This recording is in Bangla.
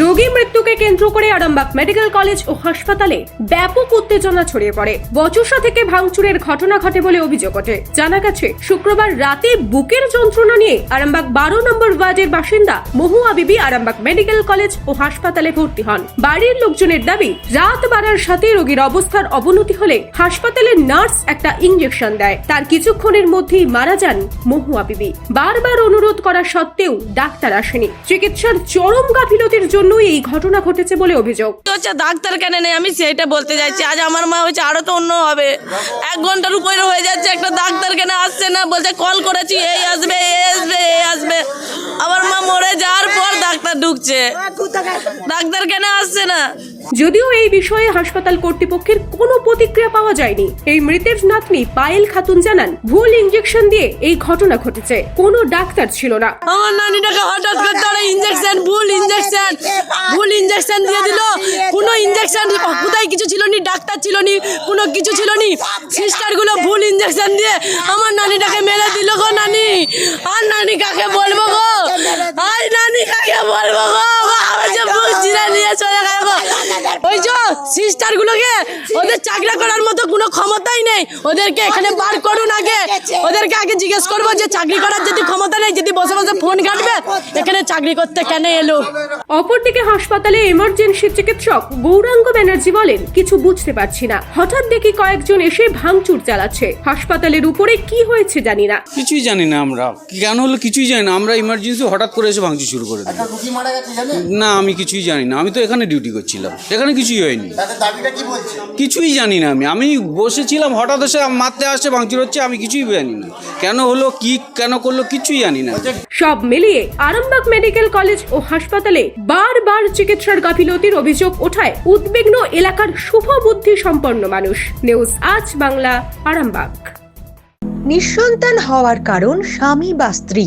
রোগী মৃত্যুকে কেন্দ্র করে আরামবাগ মেডিকেল কলেজ ও হাসপাতালে ব্যাপক উত্তেজনা ছড়িয়ে পড়ে। বচসা থেকে ভাঙচুরের ঘটনা ঘটে বলে অভিযোগ ওঠে। জানা গেছে, শুক্রবার রাতে বুকের যন্ত্রণা নিয়ে আরামবাগ বারো নম্বর ওয়ার্ডের বাসিন্দা মহুয়া বিবি আরামবাগ মেডিকেল কলেজ ও হাসপাতালে ভর্তি হন। বাড়ির লোকজনের দাবি, রাত বাড়ার সাথে রোগীর অবস্থার অবনতি হলে হাসপাতালের নার্স একটা ইঞ্জেকশন দেয়। তার কিছুক্ষণের মধ্যেই মারা যান মহুয়া বিবি। বারবার অনুরোধ করা সত্ত্বেও ডাক্তার আসেনি। চিকিৎসার চরম গাফিলতির জন্যই এই ঘটনা ঘটেছে বলে অভিযোগ। হচ্ছে? ডাক্তার কেন নেই? আমি সেটা বলতে চাইছি আজ আমার মা হয়েছে, আরও তো অন্য হবে। এক ঘণ্টার উপরে হয়ে যাচ্ছে, একটা ডাক্তার কেন আসছে না? বলছে কল করেছি, এই আসবে এই আসবে এই আসবে। আমার মা মরে যাওয়ার পর ডাক্তার ঢুকছে। ডাক্তার কেন আসছে না? যদিও এই বিষয়ে হাসপাতাল কর্তৃপক্ষের কোনো প্রতিক্রিয়া পাওয়া যায়নি। এই মৃতের নাতনি পায়েল খাতুন জানান ভুল ইঞ্জেকশন দিয়ে এই ঘটনা ঘটেছে। কোনো ডাক্তার ছিল না। আমার নানিটাকে হঠাৎ করে তারা ইঞ্জেকশন ভুল ইঞ্জেকশন ভুল ইঞ্জেকশন দিয়ে দিল। কোনো ইঞ্জেকশন কোথায় কিছু ছিল নি ডাক্তার ছিল নি কোনো কিছু ছিল নি সিস্টারগুলো ভুল ইঞ্জেকশন দিয়ে আমার নানিটাকে মেরে দিল গো নানি। আর নানি কাকে বলব গো? আর নানি কাকে বলব গো? যে নিয়ে চলে গেল ওই যে সিস্টারগুলোকে ওদের চাকরি করার মতো কোনো ক্ষমতাই নেই। ওদেরকে এখানে বার করুন আগে। ওদেরকে আগে জিজ্ঞেস করব যে চাকরি করার যদি ক্ষমতা নেই যদি বসে বসে ফোন ঘাটবে এখানে চাকরি করতে কেন এলো? অপরদিকে হাসপাতালে এমার্জেন্সি চিকিৎসক গৌরাঙ্গ ব্যানার্জি বলেন কিছু বুঝতে পারছি না। হঠাৎ দেখি কয়েকজন এসে ভাঙচুর চালাচ্ছে। হাসপাতালের উপরে কি হয়েছে জানি না। কিছুই জানি না আমরা। কেন হলো কিছুই জানি না। আমরা ইমার্জেন্সি হঠাৎ করে এসে ভাঙচুর শুরু করে দিই রুগী মারা গেছে জানেন না আমি কিছুই জানি না আমি তো এখানে ডিউটি করছিলাম। এখানে কিছুই হয়নি। তাদের দাবিটা কি বলছে? কিছুই জানি না আমি। আমি বসেছিলাম হঠাৎ এসে মারতে আসছে ভাঙচুর হচ্ছে আমি কিছুই জানি না। কেন হলো কি কেন করল কিছুই জানি না। সব মিলিয়ে আরামবাগ মেডিকেল কলেজ ও হাসপাতালে বারবার চিকিৎসার গাফিলতির অভিযোগ ওঠায় উদ্বিগ্ন এলাকার শুভ বুদ্ধি সম্পন্ন মানুষ। নিউজ আজ বাংলা আরামবাগ। নিঃসন্তান হওয়ার কারণ স্বামী বা স্ত্রী।